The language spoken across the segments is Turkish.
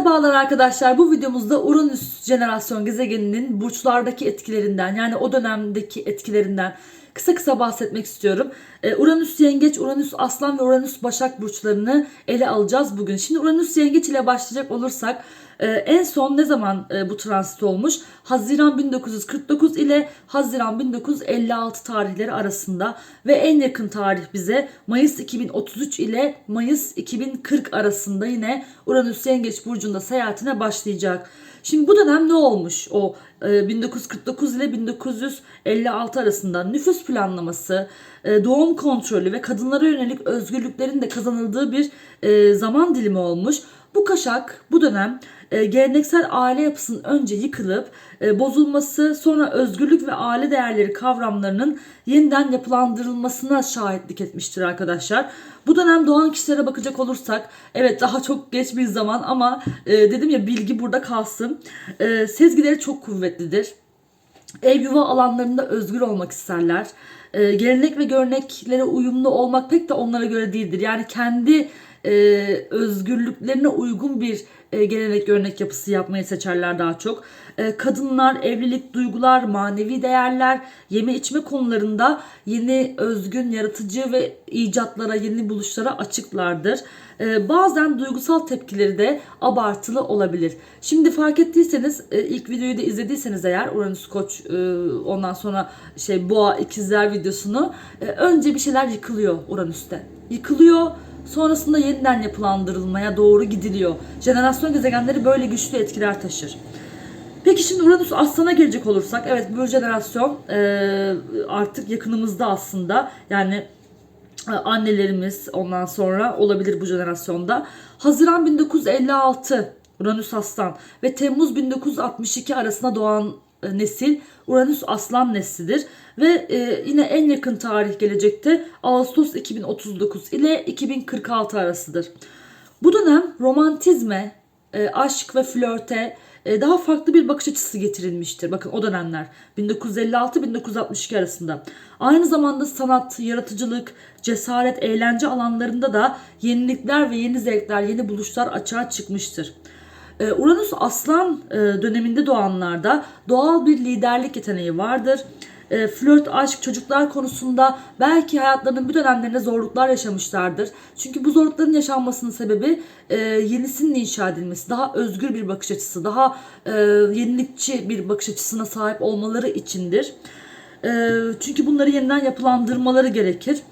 Merhabalar arkadaşlar. Bu videomuzda Uranüs jenerasyon gezegeninin burçlardaki etkilerinden yani o dönemdeki etkilerinden kısa kısa bahsetmek istiyorum. Ee, Uranüs yengeç, Uranüs aslan ve Uranüs başak burçlarını ele alacağız bugün. Şimdi Uranüs yengeç ile başlayacak olursak e, en son ne zaman e, bu transit olmuş? Haziran 1949 ile Haziran 1956 tarihleri arasında ve en yakın tarih bize Mayıs 2033 ile Mayıs 2040 arasında yine Uranüs Yengeç burcunda seyahatine başlayacak. Şimdi bu dönem ne olmuş? O e, 1949 ile 1956 arasında nüfus planlaması, e, doğum kontrolü ve kadınlara yönelik özgürlüklerin de kazanıldığı bir e, zaman dilimi olmuş. Bu kaşak bu dönem e, geleneksel aile yapısının önce yıkılıp e, bozulması sonra özgürlük ve aile değerleri kavramlarının yeniden yapılandırılmasına şahitlik etmiştir arkadaşlar. Bu dönem doğan kişilere bakacak olursak evet daha çok geç bir zaman ama e, dedim ya bilgi burada kalsın. Sezgileri çok kuvvetlidir. Ev yuva alanlarında özgür olmak isterler. E, gelenek ve göreneklere uyumlu olmak pek de onlara göre değildir. Yani kendi e, özgürlüklerine uygun bir e, gelenek görenek yapısı yapmayı seçerler daha çok. E, kadınlar, evlilik, duygular, manevi değerler, yeme içme konularında yeni özgün, yaratıcı ve icatlara, yeni buluşlara açıklardır. E, bazen duygusal tepkileri de abartılı olabilir. Şimdi fark ettiyseniz ilk videoyu da izlediyseniz eğer Uranüs Koç ondan sonra şey Boğa ikizler videosunu önce bir şeyler yıkılıyor Uranüs'te. Yıkılıyor sonrasında yeniden yapılandırılmaya doğru gidiliyor. Jenerasyon gezegenleri böyle güçlü etkiler taşır. Peki şimdi Uranüs Aslan'a gelecek olursak evet bu jenerasyon e, artık yakınımızda aslında yani e, annelerimiz ondan sonra olabilir bu jenerasyonda. Haziran 1956 Uranüs Aslan ve Temmuz 1962 arasında doğan nesil Uranüs Aslan neslidir ve e, yine en yakın tarih gelecekte Ağustos 2039 ile 2046 arasıdır. Bu dönem romantizme, e, aşk ve flörte e, daha farklı bir bakış açısı getirilmiştir. Bakın o dönemler 1956-1962 arasında. Aynı zamanda sanat, yaratıcılık, cesaret, eğlence alanlarında da yenilikler ve yeni zevkler, yeni buluşlar açığa çıkmıştır. Ee, Uranüs aslan e, döneminde doğanlarda doğal bir liderlik yeteneği vardır. E, flört, aşk, çocuklar konusunda belki hayatlarının bir dönemlerinde zorluklar yaşamışlardır. Çünkü bu zorlukların yaşanmasının sebebi e, yenisinin inşa edilmesi, daha özgür bir bakış açısı, daha yenilikçi bir bakış açısına sahip olmaları içindir. Çünkü bunları yeniden yapılandırmaları gerekir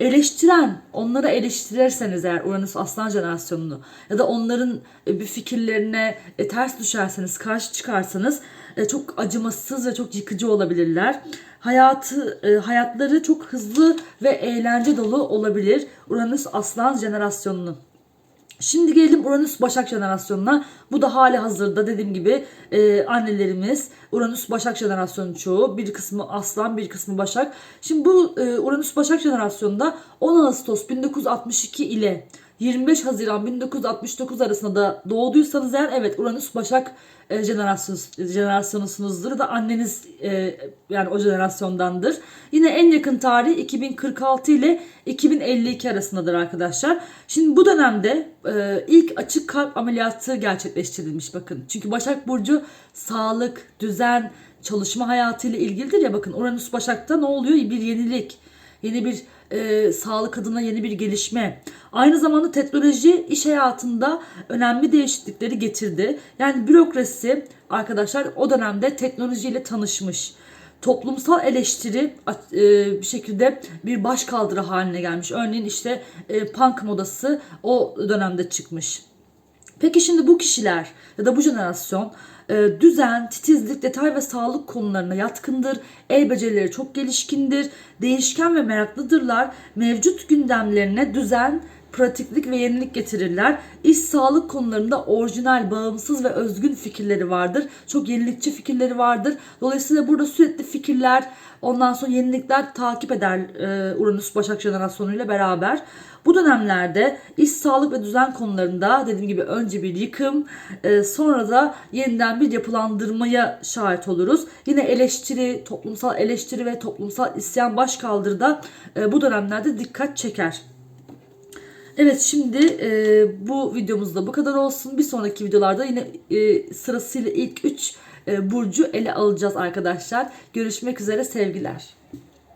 eleştiren, onları eleştirirseniz eğer Uranüs Aslan jenerasyonunu ya da onların e, bir fikirlerine e, ters düşerseniz, karşı çıkarsanız e, çok acımasız ve çok yıkıcı olabilirler. Hayatı hayatları çok hızlı ve eğlence dolu olabilir Uranüs Aslan jenerasyonunun. Şimdi gelelim Uranüs Başak jenerasyonuna. Bu da hali hazırda dediğim gibi e, annelerimiz Uranüs Başak jenerasyonu çoğu. Bir kısmı Aslan bir kısmı Başak. Şimdi bu e, Uranüs Başak jenerasyonunda 10 Ağustos 1962 ile 25 Haziran 1969 arasında da doğduysanız eğer evet Uranüs Başak e, jenerasyon, jenerasyonusunuzdur da anneniz e, yani o jenerasyondandır. Yine en yakın tarih 2046 ile 2052 arasındadır arkadaşlar. Şimdi bu dönemde e, ilk açık kalp ameliyatı gerçekleştirilmiş bakın. Çünkü Başak Burcu sağlık, düzen, çalışma hayatıyla ilgilidir ya bakın Uranüs Başak'ta ne oluyor? Bir yenilik, yeni bir e, sağlık adına yeni bir gelişme. Aynı zamanda teknoloji iş hayatında önemli değişiklikleri getirdi. Yani bürokrasi arkadaşlar o dönemde teknolojiyle tanışmış. Toplumsal eleştiri e, bir şekilde bir baş kaldırı haline gelmiş. Örneğin işte e, punk modası o dönemde çıkmış. Peki şimdi bu kişiler ya da bu jenerasyon e, düzen, titizlik, detay ve sağlık konularına yatkındır. El becerileri çok gelişkindir. Değişken ve meraklıdırlar. Mevcut gündemlerine düzen, pratiklik ve yenilik getirirler. İş sağlık konularında orijinal, bağımsız ve özgün fikirleri vardır. Çok yenilikçi fikirleri vardır. Dolayısıyla burada sürekli fikirler, ondan sonra yenilikler takip eder e, Uranüs Başak jenerasyonu ile beraber. Bu dönemlerde iş sağlık ve düzen konularında dediğim gibi önce bir yıkım e, sonra da yeniden bir yapılandırmaya şahit oluruz. Yine eleştiri, toplumsal eleştiri ve toplumsal isyan baş kaldırıda e, bu dönemlerde dikkat çeker. Evet şimdi e, bu videomuzda bu kadar olsun. Bir sonraki videolarda yine e, sırasıyla ilk 3 burcu ele alacağız arkadaşlar. Görüşmek üzere sevgiler.